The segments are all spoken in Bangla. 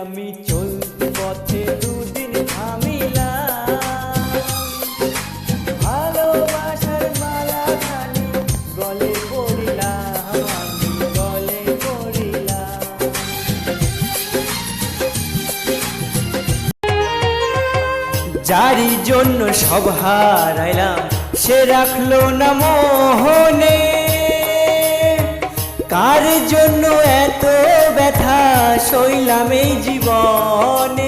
আমি চলতি পথে দুদিন থামিলাম। ভালোবাসার মালা খানি গলে পড়িলাম আমি গলে পড়িলাম। যারি জন্য সব হারাইলাম, সে রাখল না মোহনে। কার জন্য এত ব্যথা সইলাম এই জীবনে।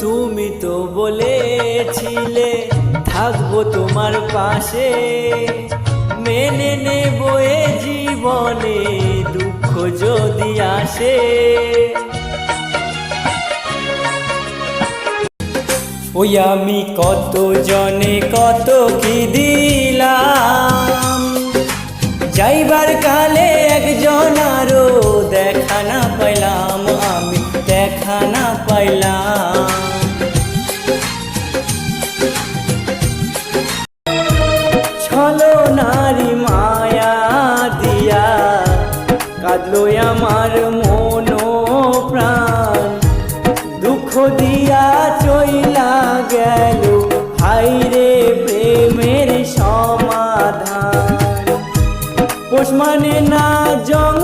তুমি তো বলেছিলে থাকব তোমার পাশে। মেনে নেব এ জীবনে দুঃখ যদি আসে। ওই আমি কত জনে কত কি দিলাম যাইবার কালে একজন আরও দেখা না পাইলাম আমি, দেখা না পাইলাম। ছলো নারী মায়া দিয়া কাঁদলো আমার মন প্রাণ দুঃখ দিয়া চইলা গেল, হাইরে সমাধান পোষ মানে না পাখি